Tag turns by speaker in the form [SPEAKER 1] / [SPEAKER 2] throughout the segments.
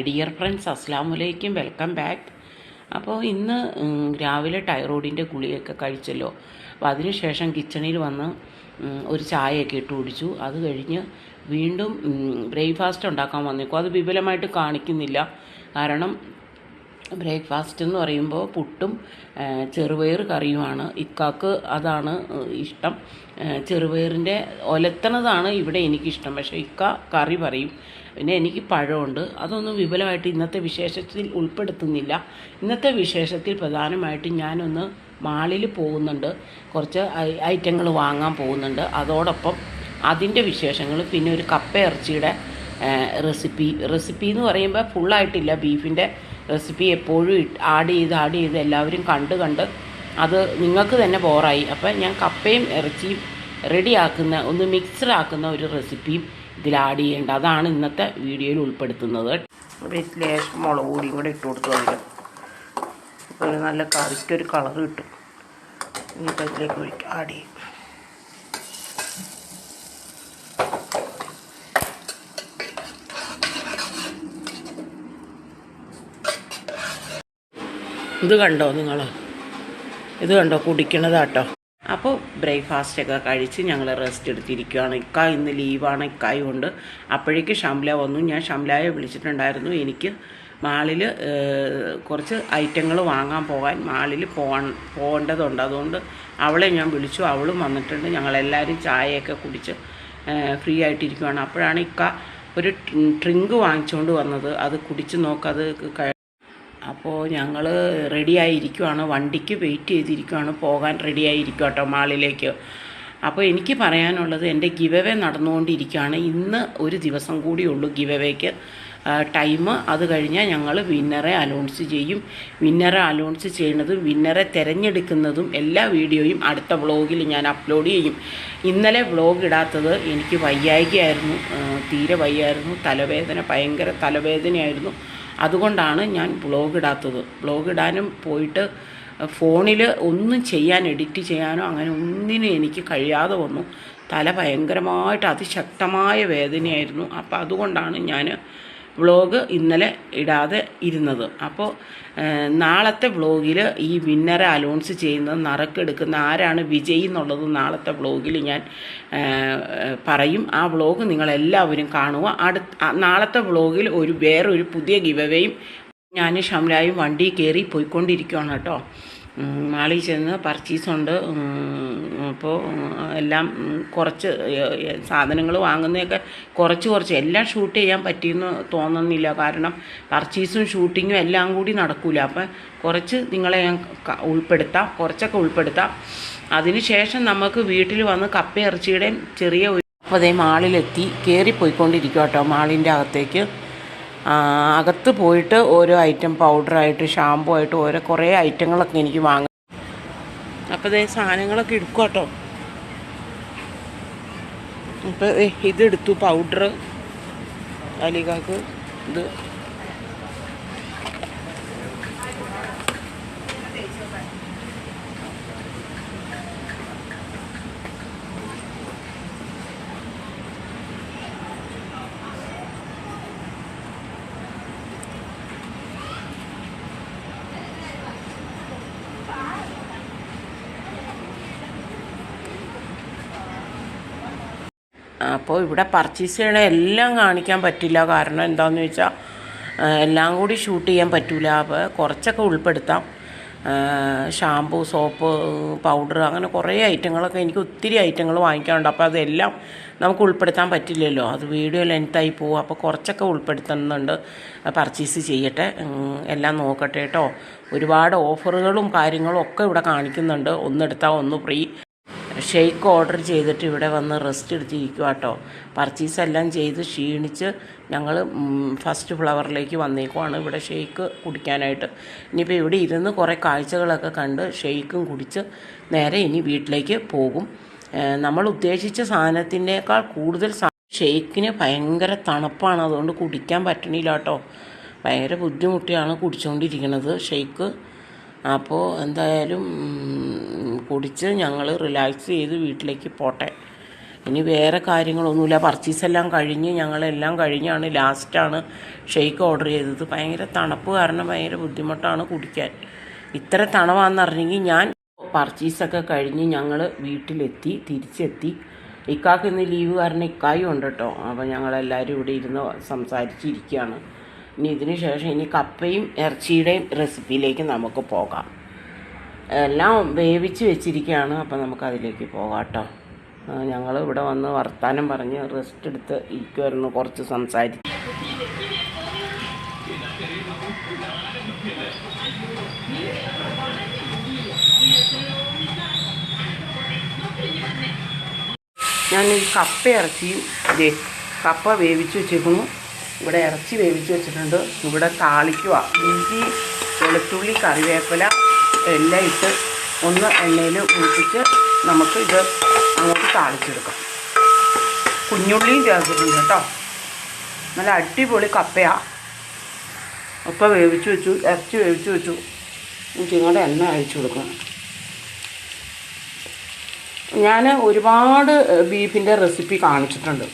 [SPEAKER 1] Dear friends അസ്സാം വലൈക്കും welcome back അപ്പോൾ ഇന്ന് രാവിലെ ടൈറോയിഡിന്റെ ഗുളിയൊക്കെ കഴിച്ചല്ലോ. അപ്പോൾ അതിനുശേഷം കിച്ചണിൽ വന്ന് ഒരു ചായയൊക്കെ ഇട്ട് കുടിച്ചു. അത് കഴിഞ്ഞ് വീണ്ടും ബ്രേക്ക്ഫാസ്റ്റ് ഉണ്ടാക്കാൻ വന്നേക്കും. അത് വിപുലമായിട്ട് കാണിക്കുന്നില്ല. കാരണം ബ്രേക്ക്ഫാസ്റ്റ് എന്ന് പറയുമ്പോൾ പുട്ടും ചെറുപയർ കറിയുമാണ്. ഇക്കാക്ക് അതാണ് ഇഷ്ടം. ചെറുപയറിന്റെ ഒലത്തണതാണ് ഇവിടെ എനിക്കിഷ്ടം. പക്ഷേ ഇക്ക കറി പറയും പിന്നെ എനിക്ക് പഴമുണ്ട്. അതൊന്നും വിപുലമായിട്ട് ഇന്നത്തെ വിശേഷത്തിൽ ഉൾപ്പെടുത്തുന്നില്ല. ഇന്നത്തെ വിശേഷത്തിൽ പ്രധാനമായിട്ടും ഞാനൊന്ന് മാളിൽ പോകുന്നുണ്ട്. കുറച്ച് ഐറ്റങ്ങൾ വാങ്ങാൻ പോകുന്നുണ്ട്. അതോടൊപ്പം അതിന്റെ വിശേഷങ്ങൾ പിന്നെ ഒരു കപ്പ ഇറച്ചിയുടെ റെസിപ്പി. റെസിപ്പി എന്ന് പറയുമ്പോൾ ഫുള്ളായിട്ടില്ല. ബീഫിന്റെ റെസിപ്പി എപ്പോഴും ആഡ് ചെയ്ത് ആഡ് ചെയ്ത് എല്ലാവരും കണ്ട് കണ്ട് അത് നിങ്ങൾക്ക് തന്നെ ബോറായി അപ്പം ഞാൻ കപ്പയും ഇറച്ചിയും റെഡിയാക്കുന്ന ഒന്ന് മിക്സ്ഡ് ആക്കുന്ന ഒരു റെസിപ്പിയും ഇതിൽ ആഡ് ചെയ്യേണ്ട. അതാണ് ഇന്നത്തെ വീഡിയോയിൽ ഉൾപ്പെടുത്തുന്നത്. ലേശം മുളക് പൊടിയും കൂടെ ഇട്ട് കൊടുത്തു അതിൽ ഒരു നല്ല കറിക്കൊരു കളർ കിട്ടും. ഇനി ഒഴിക്കുക ആഡ് ചെയ്യും. ഇത് കണ്ടോ നിങ്ങൾ? ഇത് കണ്ടോ? കുടിക്കണതാട്ടോ. അപ്പോൾ ബ്രേക്ക്ഫാസ്റ്റൊക്കെ കഴിച്ച് ഞങ്ങൾ റെസ്റ്റ് എടുത്തിരിക്കുകയാണ് ഇക്ക ഇന്ന് ലീവാണ് ഇക്കായും ഉണ്ട്. അപ്പോഴേക്ക് ഷംല വന്നു. ഞാൻ ഷംലായെ വിളിച്ചിട്ടുണ്ടായിരുന്നു. എനിക്ക് മാളിൽ കുറച്ച് ഐറ്റങ്ങൾ വാങ്ങാൻ പോകാൻ മാളിൽ പോകാൻ പോകേണ്ടതുണ്ട്. അതുകൊണ്ട് അവളെ ഞാൻ വിളിച്ചു. അവളും വന്നിട്ടുണ്ട്. ഞങ്ങളെല്ലാവരും ചായയൊക്കെ കുടിച്ച് ഫ്രീ ആയിട്ടിരിക്കുകയാണ് അപ്പോഴാണ് ഇക്ക ഒരു ഡ്രിങ്ക് വാങ്ങിച്ചുകൊണ്ട് വന്നത്. അത് കുടിച്ച് നോക്കത് അപ്പോൾ ഞങ്ങൾ റെഡിയായിരിക്കുവാണ് വണ്ടിക്ക് വെയിറ്റ് ചെയ്തിരിക്കുവാണ്. പോകാൻ റെഡിയായിരിക്കും കേട്ടോ മാളിലേക്ക്. അപ്പോൾ എനിക്ക് പറയാനുള്ളത് എന്റെ ഗിവവേ നടന്നുകൊണ്ടിരിക്കുകയാണ്. ഇന്ന് ഒരു ദിവസം കൂടിയുള്ളൂ ഗിവവേക്ക്. ടൈം അത് കഴിഞ്ഞാൽ ഞങ്ങൾ വിന്നറെ അലോൺസ് ചെയ്യും. വിന്നറെ അലോൺസ് ചെയ്യുന്നതും വിന്നറെ തിരഞ്ഞെടുക്കുന്നതും എല്ലാ വീഡിയോയും അടുത്ത വ്ളോഗിൽ ഞാൻ അപ്ലോഡ് ചെയ്യും. ഇന്നലെ വ്ളോഗ് ഇടാത്തത് എനിക്ക് വയ്യായികയായിരുന്നു. തീരെ വയ്യായിരുന്നു. തലവേദന ഭയങ്കര തലവേദനയായിരുന്നു. അതുകൊണ്ടാണ് ഞാൻ വ്ളോഗ് ഇടാത്തത്. വ്ളോഗ് ഇടാനും പോയിട്ട് ഫോണിൽ ഒന്നും ചെയ്യാൻ എഡിറ്റ് ചെയ്യാനോ അങ്ങനെ ഒന്നിനും എനിക്ക് കഴിയാതെ വന്നു. തല ഭയങ്കരമായിട്ട് അതിശക്തമായ വേദനയായിരുന്നു. അപ്പോൾ അതുകൊണ്ടാണ് ഞാൻ വ്ളോഗ് ഇന്നലെ ഇടാതെ ഇരുന്നത്. അപ്പോൾ നാളത്തെ വ്ളോഗിൽ ഈ വിന്നറെ അലോൺസ് ചെയ്യുന്നത് നറുക്കെടുക്കുന്ന ആരാണ് വിജയി എന്നുള്ളത് നാളത്തെ വ്ളോഗിൽ ഞാൻ പറയും. ആ വ്ളോഗ് നിങ്ങളെല്ലാവരും കാണുക. അടുത്ത നാളത്തെ വ്ളോഗിൽ ഒരു വേറൊരു പുതിയ ഗിവവേയും ഞാൻ ഷംലായും വണ്ടി കയറി പോയിക്കൊണ്ടിരിക്കുകയാണ് കേട്ടോ. മാളി മാളിൽ ചെന്ന് പർച്ചേസുണ്ട് അപ്പോൾ എല്ലാം കുറച്ച് സാധനങ്ങൾ വാങ്ങുന്നതൊക്കെ കുറച്ച് കുറച്ച്. എല്ലാം ഷൂട്ട് ചെയ്യാൻ പറ്റിയെന്ന് തോന്നുന്നില്ല. കാരണം പർച്ചേസും ഷൂട്ടിങ്ങും എല്ലാം കൂടി നടക്കില്ല അപ്പം കുറച്ച് നിങ്ങളെ ഞാൻ ഉൾപ്പെടുത്താം. കുറച്ചൊക്കെ ഉൾപ്പെടുത്താം. അതിനുശേഷം നമുക്ക് വീട്ടിൽ വന്ന് കപ്പ ഇറച്ചിയുടെയും ചെറിയ ഒരു അപ്പോൾ അതേ മാളിലെത്തി. കയറിപ്പോയിക്കൊണ്ടിരിക്കുക കേട്ടോ മാളിന്റെ അകത്തേക്ക്. അകത്ത് പോയിട്ട് ഓരോ ഐറ്റം പൗഡറായിട്ട് ഷാമ്പു ആയിട്ട് ഓരോ കുറേ ഐറ്റങ്ങളൊക്കെ എനിക്ക് വാങ്ങാം. അപ്പോൾ ഇതേ സാധനങ്ങളൊക്കെ എടുക്കും കേട്ടോ അപ്പോൾ ഇതെടുത്തു പൗഡർ അലികാക്ക് ഇത്. അപ്പോൾ ഇവിടെ പർച്ചേസ് ചെയ്യണ എല്ലാം കാണിക്കാൻ പറ്റില്ല. കാരണം എന്താണെന്ന് വെച്ചാൽ എല്ലാം കൂടി ഷൂട്ട് ചെയ്യാൻ പറ്റില്ല അപ്പോൾ കുറച്ചൊക്കെ ഉൾപ്പെടുത്താം. ഷാമ്പു സോപ്പ് പൗഡർ അങ്ങനെ കുറേ ഐറ്റങ്ങളൊക്കെ എനിക്ക് ഒത്തിരി ഐറ്റങ്ങൾ വാങ്ങിക്കാനുണ്ട്. അപ്പോൾ അതെല്ലാം നമുക്ക് ഉൾപ്പെടുത്താൻ പറ്റില്ലല്ലോ. അത് വീഡിയോ ലെങ്ത്തായി പോകും അപ്പോൾ കുറച്ചൊക്കെ ഉൾപ്പെടുത്തുന്നുണ്ട്. പർച്ചേസ് ചെയ്യട്ടെ. എല്ലാം നോക്കട്ടെ കേട്ടോ. ഒരുപാട് ഓഫറുകളും കാര്യങ്ങളും ഒക്കെ ഇവിടെ കാണിക്കുന്നുണ്ട്. ഒന്നെടുത്താൽ ഒന്ന് ഫ്രീ ഷെയ്ക്ക് ഓർഡർ ചെയ്തിട്ട് ഇവിടെ വന്ന് റെസ്റ്റ് എടുത്തിരിക്കുക കേട്ടോ പർച്ചേസ് എല്ലാം ചെയ്ത് ക്ഷീണിച്ച് ഞങ്ങൾ ഫസ്റ്റ് ഫ്ലവറിലേക്ക് വന്നേക്കുവാണ് ഇവിടെ ഷെയ്ക്ക് കുടിക്കാനായിട്ട്. ഇനിയിപ്പോൾ ഇവിടെ ഇരുന്ന് കുറേ കാഴ്ചകളൊക്കെ കണ്ട് ഷെയ്ക്കും കുടിച്ച് നേരെ ഇനി വീട്ടിലേക്ക് പോകും. നമ്മൾ ഉദ്ദേശിച്ച സാധനത്തിന്റെക്കാൾ കൂടുതൽ ഷെയ്ക്കിന് ഭയങ്കര തണുപ്പാണ് അതുകൊണ്ട് കുടിക്കാൻ പറ്റണില്ല കേട്ടോ ഭയങ്കര ബുദ്ധിമുട്ടിയാണ് കുടിച്ചുകൊണ്ടിരിക്കുന്നത് ഷെയ്ക്ക് അപ്പോൾ എന്തായാലും കുടിച്ച് ഞങ്ങൾ റിലാക്സ് ചെയ്ത് വീട്ടിലേക്ക് പോട്ടെ. ഇനി വേറെ കാര്യങ്ങളൊന്നുമില്ല. പർച്ചേസ് എല്ലാം കഴിഞ്ഞ് ഞങ്ങളെല്ലാം കഴിഞ്ഞാണ് ലാസ്റ്റാണ് ഷെയ്ക്ക് ഓർഡർ ചെയ്തത്. ഭയങ്കര തണുപ്പ് കാരണം ഭയങ്കര ബുദ്ധിമുട്ടാണ് കുടിക്കാൻ. ഇത്ര തണവാണെന്നറിഞ്ഞെങ്കിൽ ഞാൻ പർച്ചേസൊക്കെ കഴിഞ്ഞ് ഞങ്ങൾ വീട്ടിലെത്തി തിരിച്ചെത്തി. ഇക്കാക്ക് ഇന്ന് ലീവ് കാരണം ഇക്കായും ഉണ്ട് കേട്ടോ അപ്പോൾ ഞങ്ങളെല്ലാവരും ഇവിടെ ഇരുന്ന് സംസാരിച്ചിരിക്കുകയാണ് ഇനി ഇതിന് ശേഷം ഇനി കപ്പയും ഇറച്ചിയുടെയും റെസിപ്പിയിലേക്ക് നമുക്ക് പോകാം. എല്ലാം വേവിച്ച് വെച്ചിരിക്കുകയാണ് അപ്പം നമുക്ക് അതിലേക്ക് പോകാം കേട്ടോ. ഞങ്ങൾ ഇവിടെ വന്ന് വർത്താനം പറഞ്ഞ് റെസ്റ്റ് എടുത്ത് ഇരിക്കുമായിരുന്നു കുറച്ച് സംസാരിച്ച് ഞാൻ ഈ കപ്പ ഇറച്ചിയും കപ്പ വേവിച്ച് വെച്ചേക്കുന്നു. ഇവിടെ ഇറച്ചി വേവിച്ച് വെച്ചിട്ടുണ്ട്. ഇവിടെ താളിക്കുക ഇഞ്ചി വെളുത്തുള്ളി കറിവേപ്പില എല്ലാം ഇട്ട് ഒന്ന് എണ്ണയിൽ മുഴിപ്പിച്ച് നമുക്ക് ഇത് അങ്ങോട്ട് താളിച്ചെടുക്കാം. കുഞ്ഞുള്ളിയും ചേർത്തിട്ടുണ്ട് കേട്ടോ. നല്ല അടിപൊളി കപ്പയാണ് ഒപ്പം വേവിച്ച് വെച്ചു ഇറച്ചി വേവിച്ച് വെച്ചു. എനിക്ക് ഇങ്ങോട്ട് എണ്ണ അഴിച്ചു കൊടുക്കണം. ഞാൻ ഒരുപാട് ബീഫിന്റെ റെസിപ്പി കാണിച്ചിട്ടുണ്ട്.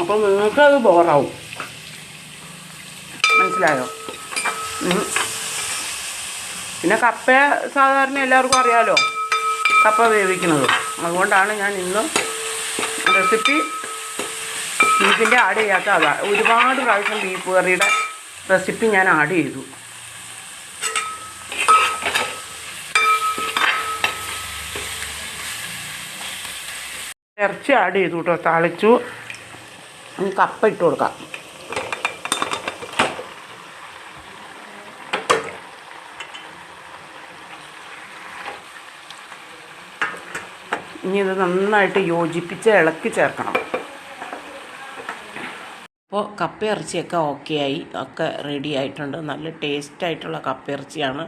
[SPEAKER 1] അപ്പോൾ നിങ്ങൾക്കത് ബോറാവും. മനസ്സിലായോ. പിന്നെ കപ്പ സാധാരണ എല്ലാവർക്കും അറിയാലോ? കപ്പ വേവിക്കുന്നത്. അതുകൊണ്ടാണ് ഞാൻ ഇന്ന് റെസിപ്പി ബീഫിന്റെ ആഡ് ചെയ്യാത്ത അതാ. ഒരുപാട് പ്രാവശ്യം ബീഫ് കറിയുടെ റെസിപ്പി ഞാൻ ആഡ് ചെയ്തു. ഇറച്ചി ആഡ് ചെയ്തു കേട്ടോ. താളിച്ചു. കപ്പ ഇട്ട് കൊടുക്കാം. ഇനി ഇത് നന്നായിട്ട് യോജിപ്പിച്ച് ഇളക്കി ചേർക്കണം. അപ്പോൾ കപ്പ ഇറച്ചിയൊക്കെ ഓക്കെ ആയി. ഒക്കെ റെഡി ആയിട്ടുണ്ട്. നല്ല ടേസ്റ്റ് ആയിട്ടുള്ള കപ്പ ഇറച്ചിയാണ്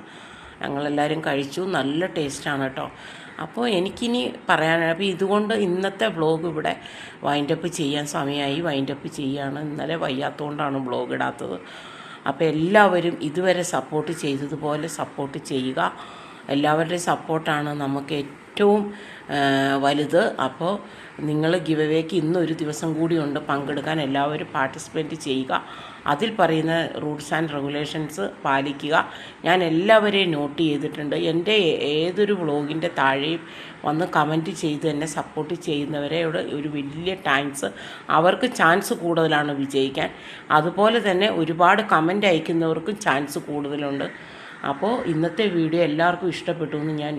[SPEAKER 1] ഞങ്ങളെല്ലാവരും കഴിച്ചു. നല്ല ടേസ്റ്റാണ് കേട്ടോ. അപ്പോൾ എനിക്കിനി പറയാനാണ് അപ്പോൾ ഇതുകൊണ്ട് ഇന്നത്തെ വ്ളോഗ് ഇവിടെ വൈൻഡപ്പ് ചെയ്യാൻ സമയമായി. വൈൻഡപ്പ് ചെയ്യാണ്. ഇന്നലെ വയ്യാത്തതുകൊണ്ടാണ് വ്ളോഗ് ഇടാത്തത്. അപ്പോൾ എല്ലാവരും ഇതുവരെ സപ്പോർട്ട് ചെയ്തതുപോലെ സപ്പോർട്ട് ചെയ്യുക. എല്ലാവരുടെയും സപ്പോർട്ടാണ് നമുക്ക് ഏറ്റവും വലുത്. അപ്പോൾ നിങ്ങൾ ഗിവ് അവേക്ക് ഇന്നൊരു ദിവസം കൂടിയുണ്ട് പങ്കെടുക്കാൻ. എല്ലാവരും പാർട്ടിസിപ്പേറ്റ് ചെയ്യുക. അതിൽ പറയുന്ന റൂൾസ് ആൻഡ് റെഗുലേഷൻസ് പാലിക്കുക. ഞാൻ എല്ലാവരെയും നോട്ട് ചെയ്തിട്ടുണ്ട്. എന്റെ ഏതൊരു വ്ളോഗിന്റെ താഴെയും വന്ന് കമന്റ് ചെയ്ത് എന്നെ സപ്പോർട്ട് ചെയ്യുന്നവരെയോട് ഒരു വലിയ താങ്ക്സ്. അവർക്ക് ചാൻസ് കൂടുതലാണ് വിജയിക്കാൻ. അതുപോലെ തന്നെ ഒരുപാട് കമന്റ് അയക്കുന്നവർക്കും ചാൻസ് കൂടുതലുണ്ട്. അപ്പോൾ ഇന്നത്തെ വീഡിയോ എല്ലാവർക്കും ഇഷ്ടപ്പെട്ടു എന്ന് ഞാൻ